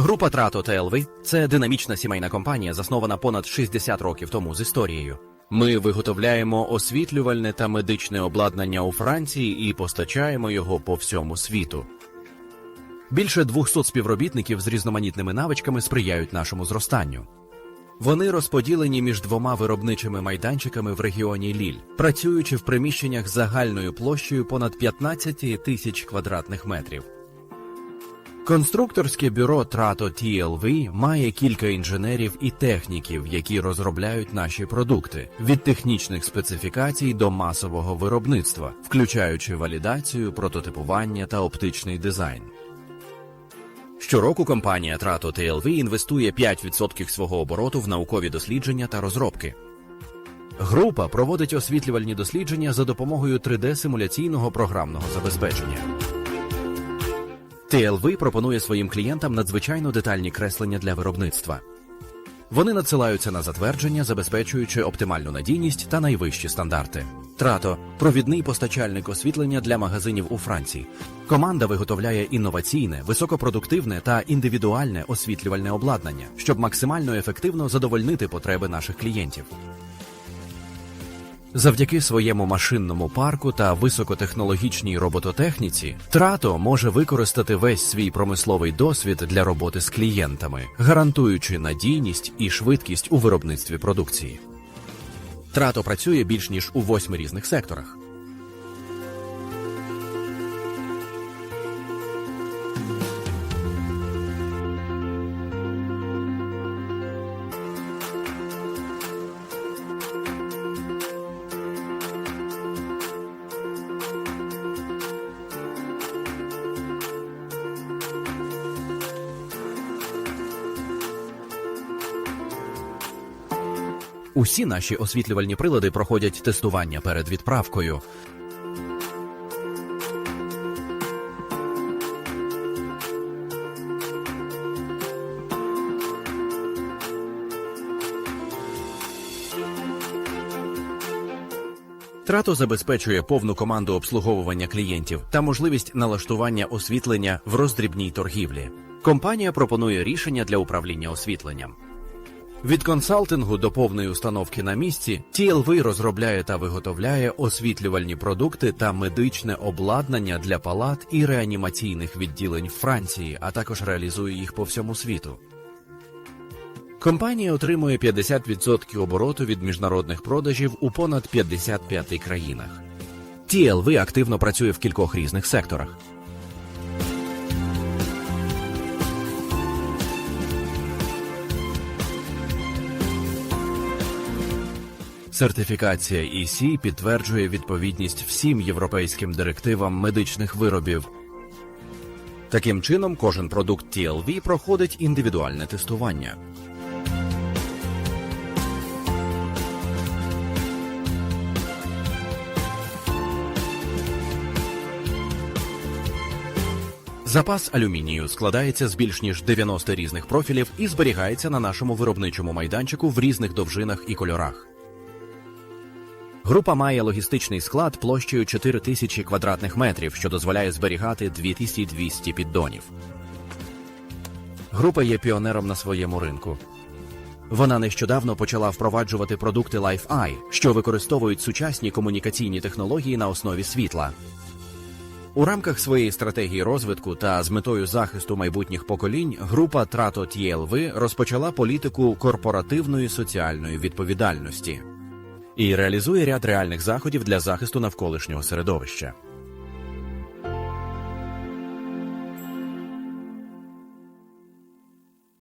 Група Трато ТЛВ – це динамічна сімейна компанія, заснована понад 60 років тому з історією. Ми виготовляємо освітлювальне та медичне обладнання у Франції і постачаємо його по всьому світу. Більше 200 співробітників з різноманітними навичками сприяють нашому зростанню. Вони розподілені між двома виробничими майданчиками в регіоні Ліль, працюючи в приміщеннях загальною площею понад 15 тисяч квадратних метрів. Конструкторське бюро Трато TLV має кілька інженерів і техніків, які розробляють наші продукти від технічних специфікацій до масового виробництва, включаючи валідацію, прототипування та оптичний дизайн. Щороку компанія Trato TLV інвестує 5% свого обороту в наукові дослідження та розробки. Група проводить освітлювальні дослідження за допомогою 3D-симуляційного програмного забезпечення. TLV пропонує своїм клієнтам надзвичайно детальні креслення для виробництва. Вони надсилаються на затвердження, забезпечуючи оптимальну надійність та найвищі стандарти. Трато провідний постачальник освітлення для магазинів у Франції. Команда виготовляє інноваційне, високопродуктивне та індивідуальне освітлювальне обладнання, щоб максимально ефективно задовольнити потреби наших клієнтів. Завдяки своєму машинному парку та високотехнологічній робототехніці, Трато може використати весь свій промисловий досвід для роботи з клієнтами, гарантуючи надійність і швидкість у виробництві продукції. Трато працює більш ніж у восьми різних секторах. Усі наші освітлювальні прилади проходять тестування перед відправкою. Трато забезпечує повну команду обслуговування клієнтів та можливість налаштування освітлення в роздрібній торгівлі. Компанія пропонує рішення для управління освітленням. Від консалтингу до повної установки на місці TLV розробляє та виготовляє освітлювальні продукти та медичне обладнання для палат і реанімаційних відділень Франції, а також реалізує їх по всьому світу. Компанія отримує 50% обороту від міжнародних продажів у понад 55 країнах. TLV активно працює в кількох різних секторах. Сертифікація EC підтверджує відповідність всім європейським директивам медичних виробів. Таким чином, кожен продукт TLV проходить індивідуальне тестування. Запас алюмінію складається з більш ніж 90 різних профілів і зберігається на нашому виробничому майданчику в різних довжинах і кольорах. Група має логістичний склад площею 4 тисячі квадратних метрів, що дозволяє зберігати 2200 піддонів. Група є піонером на своєму ринку. Вона нещодавно почала впроваджувати продукти Life-Eye, що використовують сучасні комунікаційні технології на основі світла. У рамках своєї стратегії розвитку та з метою захисту майбутніх поколінь група Трато TLV розпочала політику корпоративної соціальної відповідальності і реалізує ряд реальних заходів для захисту навколишнього середовища.